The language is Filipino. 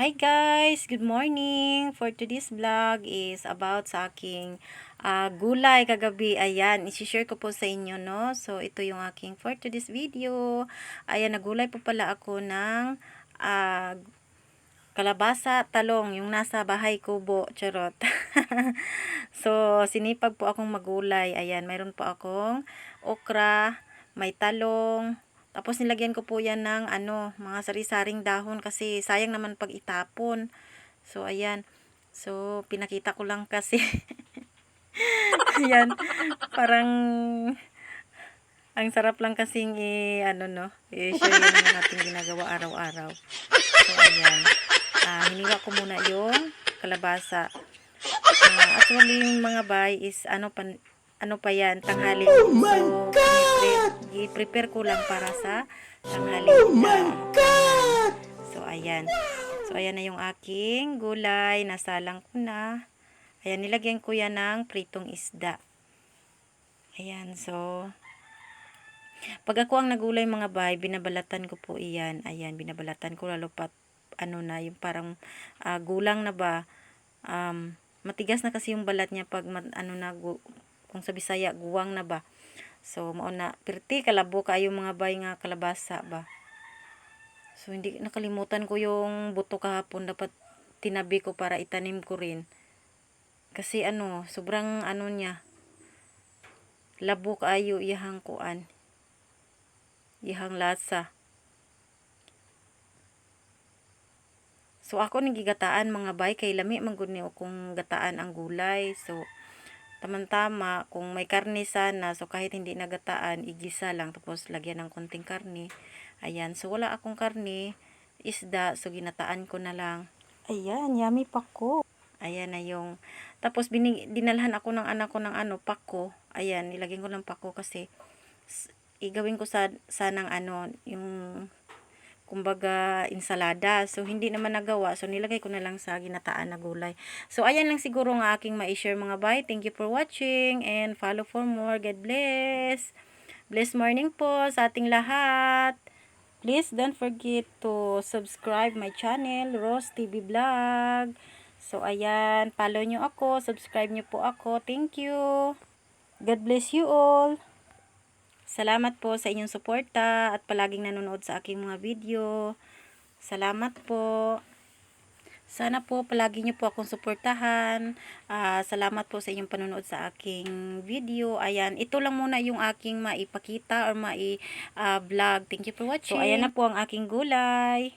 Hi guys! Good morning! For today's vlog is about sa aking ah, gulay kagabi. Ayan, isi-share ko po sa inyo, no? So, ito yung aking for today's video. Ayan, nagulay po pala ako ng ah, kalabasa, talong, yung nasa bahay kubo, charot. so, sinipag po akong magulay. Ayan, mayroon po akong okra, may talong, tapos nilagyan ko po yan ng ano, mga sari-saring dahon kasi sayang naman pag itapon. So ayan. So pinakita ko lang kasi. ayan. Parang ang sarap lang kasing i ano no, i-share yung ating ginagawa araw-araw. So ayan. Ah, hiniwa ko muna yung kalabasa. Ah, actually yung mga bay is ano pan ano pa yan, tanghali. Oh my God! I-prepare ko lang para sa tanghali. Oh my God! So, ayan. So, ayan na yung aking gulay. Nasalang ko na. Ayan, nilagyan ko yan ng pritong isda. Ayan, so, pag ako ang nagulay mga bay, binabalatan ko po iyan. Ayan, binabalatan ko lalo pat, ano na, yung parang ah, gulang na ba. Um, matigas na kasi yung balat niya pag ano na, kung sa Bisaya, guwang na ba. So, mao na, pirti, kalabo kayo mga bay nga kalabasa ba. So, hindi, nakalimutan ko yung buto kahapon. Dapat tinabi ko para itanim ko rin. Kasi ano, sobrang ano niya, labo kayo iyahang kuan. Iyahang lasa. So ako ning gigataan mga bay kay lami man gud ni kung gataan ang gulay. So tamang-tama kung may karne sana so kahit hindi nagataan igisa lang tapos lagyan ng konting karne. Ayan, so wala akong karne, isda so ginataan ko na lang. Ayan, yummy pako. Ayan na yung tapos binig, dinalhan ako ng anak ko ng ano pako. Ayan, nilagyan ko ng pako kasi igawin ko sa sanang ano yung kumbaga insalada. So, hindi naman nagawa. So, nilagay ko na lang sa ginataan na gulay. So, ayan lang siguro nga aking ma-share mga bay. Thank you for watching and follow for more. God bless. Bless morning po sa ating lahat. Please don't forget to subscribe my channel, Rose TV Vlog. So, ayan. Follow nyo ako. Subscribe nyo po ako. Thank you. God bless you all. Salamat po sa inyong suporta at palaging nanonood sa aking mga video. Salamat po. Sana po palagi niyo po akong suportahan. Ah, salamat po sa inyong panonood sa aking video. Ayan, ito lang muna yung aking maipakita or mai-vlog. Thank you for watching. So, ayan na po ang aking gulay.